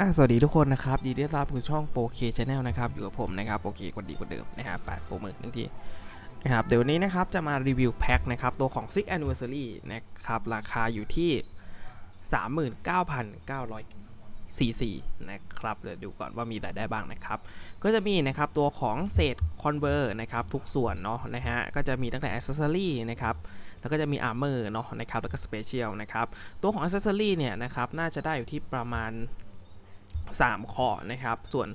อะสวัสดีทุกคนนะครับยินดีต้อนรับสู่ช่องโปเคชแนลนะครับอยู่กับผมนะครับโปเคกดดีกว่าเดิมนะครับแปดโปรมือหนึ่งทีนะครับเดี๋ยววันนี้นะครับจะมารีวิวแพ็คนะครับตัวของ Six Anniversary นะครับราคาอยู่ที่ 39,944นะครับเดี๋ยวดูก่อนว่ามีอะไรได้บ้างนะครับ ก็จะมีนะครับตัวของเศษคอนเวอร์นะครับทุกส่วนเนาะนะฮะก็จะมีตั้งแต่ Accessory นะครับแล้วก็จะมี Armor เนาะนะครับแล้วก็ Special นะครับตัวของ Accessory เนี่ยนะครับน่าจะได้อยู่ที่ประมาณ 3 ข้อนะครับ ส่วน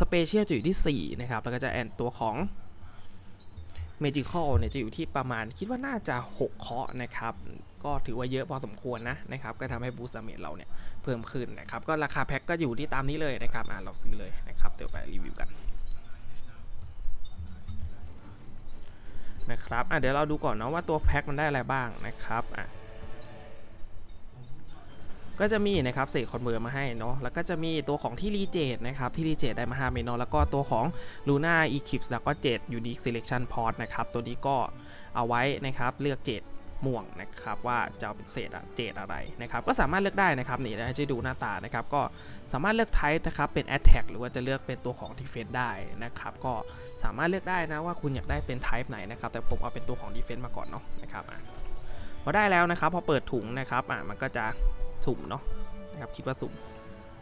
Special จะอยู่ที่ 4 นะครับ แล้วก็จะแอนตัวของ Magical เนี่ยจะอยู่ที่ประมาณคิดว่าน่าจะ 6 เคาะนะครับ ก็ถือว่าเยอะพอสมควรนะนะครับ ก็ทำให้บูสเมจเราเนี่ยเพิ่มขึ้นนะครับ ก็ราคาแพ็คก็อยู่ที่ตามนี้เลยนะครับอ่าเราซื้อเลยนะครับ เดี๋ยวไปรีวิวกันนะครับอะเดี๋ยวเราดูก่อนเนาะว่าตัวแพ็คมันได้อะไรบ้างนะครับอะ ก็จะมีนะครับเศษคอนเวอร์มาให้เนาะแล้วก็จะมีตัวของที่รีเจดนะครับที่รีเจดได้มา5เมนเนาะแล้วก็ตัวของ Luna Eclipse แล้วก็7 Unique Selection Pod นะครับตัวนี้ก็เอาไว้นะครับเลือกเจดม่วงนะครับว่าจะเอาเป็นเศษอะเจดอะไรนะครับก็สามารถเลือกได้นะครับนี่นะจะดูหน้าตานะครับก็สามารถเลือก Type นะครับเป็น Attack หรือว่าจะเลือกเป็นตัวของ Defense ได้นะครับก็สามารถเลือกได้นะว่าคุณอยากได้เป็น Type ไหนนะครับแต่ผมเอาเป็นตัวของ Defense มาก่อนเนาะนะครับอะ พอได้แล้วนะครับพอเปิดถุงนะครับอะมันก็จะสุ่มเนาะนะครับคิดว่าสุ่ม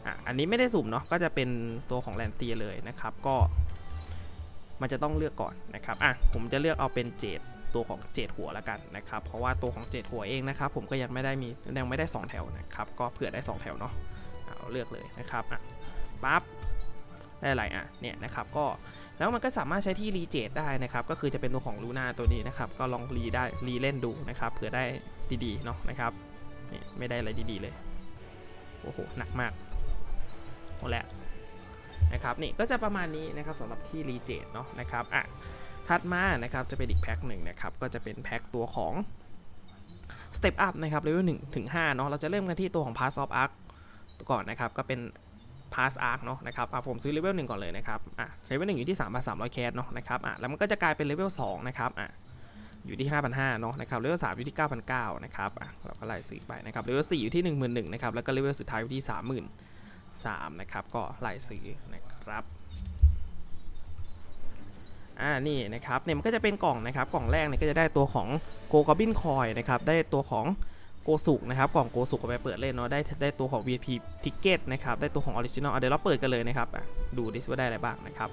อะอันนี้ไม่ได้สุ่มเนาะก็จะเป็นตัวของแลนเซียเลยนะครับ ก็มันจะต้องเลือกก่อนนะครับอะผมจะเลือกเอาเป็นเจดตัวของเจดหัวละกันนะครับ เพราะว่าตัวของเจดหัวเองนะครับ ผมก็ยังไม่ได้มียังไม่ได้ 2 แถวนะครับ ก็เผื่อได้ 2 แถวเนาะอะเอาเลือกเลยนะครับอะปั๊บ ได้อะไรอะเนี่ยนะครับก็แล้วมันก็สามารถใช้ที่รีเจดได้นะครับก็คือจะเป็นตัวของลูน่าตัวนี้นะครับก็ลองรีได้รีเล่นดูนะครับเผื่อได้ดีๆเนาะนะครับนี่ไม่ได้อะไรดีๆเลยโอ้โหหนักมากหมดแล้วนะครับนี่ก็จะประมาณนี้นะครับสำหรับที่รีเจดเนาะนะครับอะถัดมานะครับจะเป็นอีกแพ็คหนึ่งนะครับก็จะเป็นแพ็คตัวของ Step Up นะครับเลเวล1ถึง5เนาะเราจะเริ่มกันที่ตัวของ Pass of Arc ก่อนนะครับก็เป็น Pass Arc เนาะนะครับอะผมซื้อเลเวล1ก่อนเลยนะครับอะเลเวล1อยู่ที่ 3 3 0 0แคสเนาะนะครับอะแล้วมันก็จะกลายเป็นเลเวล2นะครับอะอยู่ที่5,500เนาะนะครับเลเวล3อยู่ที่9,900นะครับอะเราก็ไล่ซื้อไปนะครับเลเวล4อยู่ที่11,000นะครับแล้วก็เลเวลสุดท้ายอยู่ที่33,000นะครับก็ไล่ซื้อนะครับอ่านี่นะครับเนี่ยมันก็จะเป็นกล่องนะครับกล่องแรกเนี่ยก็จะได้ตัวของโกก o บินคอยนะครับได้ตัวของ โกสุนะครับกล่องโกสุเอาไปเปิดเล่นเนาะได้ได้ตัวของ VIP Ticket นะครับได้ตัวของ Original อะเดี๋ยวเราเปิดกันเลยนะครับดูดิว่าได้อะไรบ้างนะครับ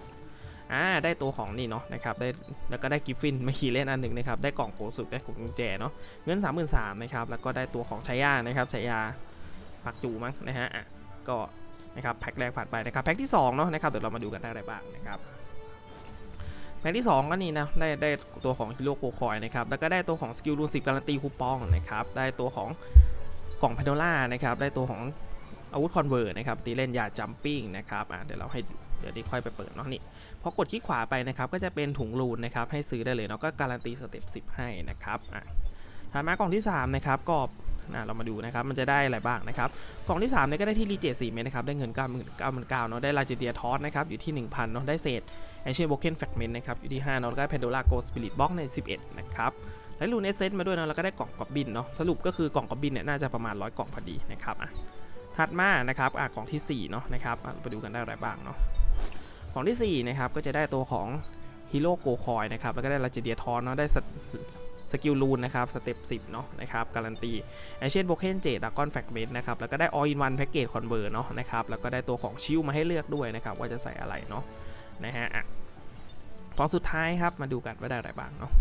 อ่าได้ตัวของนี่เนาะนะครับได้แล้วก็ได้กิฟฟินมาขี่เล่นอันหนึ่งนะครับได้กล่องโกสุได้กล่องกุญแจเนาะเงิน 33,000นะครับแล้วก็ได้ตัวของชายานะครับชายาปักจูมั้งนะฮะอะก็นะครับแพ็คแรกผ่านไปนะครับแพ็คที่สองเนาะนะครับเดี๋ยวเรามาดูกันได้อะไรบ้างนะครับ แพ็คที่ 2 ก็นี่นะได้ได้ตัวของฮิโร่โคคอยนะครับแล้วก็ได้ตัวของสกิลรูนสิบการันตีคูปองนะครับได้ตัวของกล่องแพนโดล่านะครับได้ตัวของอาวุธคอนเวอร์นะครับตีเล่นยาจัมปิ้งนะครับอะเดี๋ยวเราให้เดี๋ยวดีค่อยไปเปิดเนาะนี่พอกดคลิกขวาไปนะครับก็จะเป็นถุงรูนนะครับให้ซื้อได้เลยเนาะก็การันตีสเต็ป10 ให้นะครับอะ ถัดมากล่องที่3นะครับก็นะเรามาดูนะครับมันจะได้อะไรบ้างนะครับกล่องที่3เนี่ยก็ได้ที่รีเจ4เมตรนะครับได้เงิน9 9 9 0 0เนาะได้ลาจิเดียทอสนะครับอยู่ที่ 1,000เนาะได้เศษไอนเชียโบเคนแฟกเมนต์นะครับอยู่ที่5เนาะแล้วก็แพนโดล่าโกสปิริตบ็อกใน11นะครับแล้วลูนเอเซนมาด้วยเนาะแล้วก็ได้กล่องกอบบินเนาะสรุปก็คือกล่องกอบบินเนี่ยน่าจะประมาณ 100 กล่องพอดีนะครับอะถัดมานะครับอะกล่องที่4เนาะนะครับไปดูกันได้อะไรบ้างเนาะกล่องที่4นะครับก็จะได้ตัวของ ฮีโร่โกคอยนะครับ แล้วก็ได้ลาจิเดียทอนเนาะ ได้สกิลลูนนะครับ สเต็ป10 เนาะนะครับ การันตีไอเชนโบเคนเจดากอนแฟกเมนต์นะครับ แล้วก็ได้ออินวันแพ็กเกจคอนเวอร์เนาะนะครับ แล้วก็ได้ตัวของชิลมาให้เลือกด้วยนะครับ ว่าจะใส่อะไรเนาะนะฮะของสุดท้ายครับ มาดูกันว่าได้อะไรบ้างเนาะ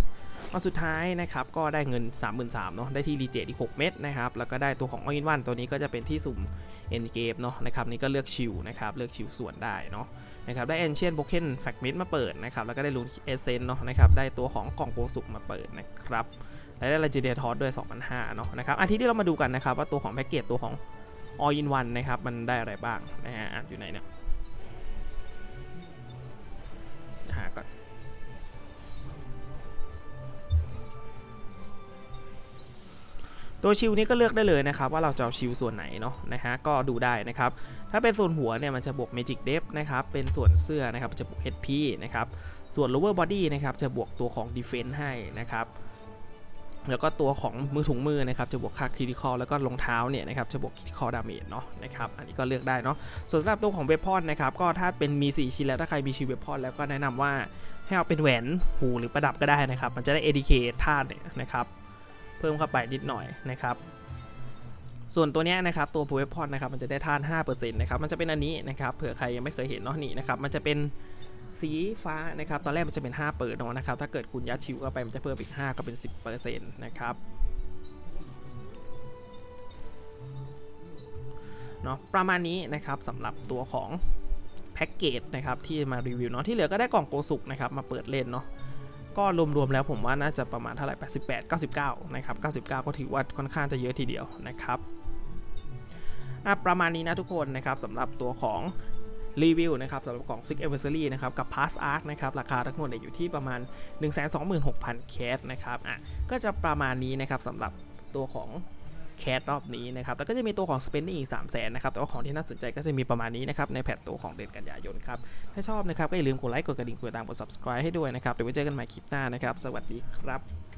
กล่องสุดท้ายนะครับก็ได้เงิน 33,000เนาะได้ที่รีเจทอีก6เม็ดนะครับแล้วก็ได้ตัวของออินวันตัวนี้ก็จะเป็นที่สุ่มเอ็นเกมเนาะนะครับนี่ก็เลือกชิลนะครับเลือกชิลส่วนได้เนาะนะครับได้เอนเชียนโบเคนแฟกเมดมาเปิดนะครับแล้วก็ได้ลูนเอเซนเนาะนะครับได้ตัวของกล่องโปรสุกมาเปิดนะครับและได้ลาจิเดียทอสด้วย2,500เนาะนะครับอันที่ที่เรามาดูกันนะครับว่าตัวของแพ็กเกจตัวของออินวันนะครับมันได้อะไรบ้างนะฮะอะอยู่ไหนเนี่ย ตัวชิลนี้ก็เลือกได้เลยนะครับว่าเราจะเอาชิลส่วนไหนเนาะนะฮะก็ดูได้นะครับ ถ้าเป็นส่วนหัวเนี่ยมันจะบวก Magic Depth นะครับเป็นส่วนเสื้อนะครับจะบวก HP นะครับส่วน lower body นะครับจะบวกตัวของ defense ให้นะครับแล้วก็ตัวของมือถุงมือนะครับจะบวกค่าคริติคอลแล้วก็รองเท้าเนี่ยนะครับจะบวกคริติคอลดาเมจเนาะนะครับอันนี้ก็เลือกได้เนาะส่วนสำหรับตัวของเวพอนนะครับก็ถ้าเป็นมี 4 ชิ้นแล้วถ้าใครมีชิ้นเวพอนแล้วก็แนะนำว่าให้เอาเป็นแหวนหูหรือประดับก็ได้นะครับ มันจะได้ ADK ธาตุเนี่ยนะครับ เพิ่มเข้าไปนิดหน่อยนะครับ ส่วนตัวเนี้ยนะครับตัวเวพอนนะครับมันจะได้ธาตุ5%นะครับมันจะเป็นอันนี้นะครับเผื่อใครยังไม่เคยเห็นเนาะนี่นะครับมันจะเป็นสีฟ้านะครับตอนแรกมันจะเป็น 5 เปิดเนาะนะครับถ้าเกิดคุณยัดชิวเข้าไปมันจะเพิ่มอีก 5 ก็เป็น 10%นะครับเนาะประมาณนี้นะครับสำหรับตัวของแพ็กเกจนะครับที่มารีวิวเนาะที่เหลือก็ได้กล่องโกสุกนะครับมาเปิดเล่นเนาะ ก็รวมๆแล้วผมว่าน่าจะประมาณเท่าไหร่ 88 99 นะครับ 99 ก็ถือว่าค่อนข้างจะเยอะทีเดียวนะครับอะประมาณนี้นะทุกคนนะครับสำหรับตัวของรีวิวนะครับสำหรับกล่อง Six Anniversary นะครับกับ Pass Arc นะครับราคาทั้งหมดอยู่ที่ประมาณ 126,000 เคสนะครับอะก็จะประมาณนี้นะครับสำหรับตัวของ แคสรอบนี้นะครับแต่ก็จะมีตัวของ Spending อีก 3 0 0 0 0นนะครับ แต่ว่าของที่น่าสนใจก็จะมีประมาณนี้นะครับ ในแพทตัวของเดือนกันยายนครับ ถ้าชอบนะครับ ก็อย่าลืมกดไลค์ กดกระดิ่ง กดติดตาม กด subscribe ให้ด้วยนะครับ เดี๋ยวไว้เจอกันใหม่คลิปหน้านะครับ สวัสดีครับ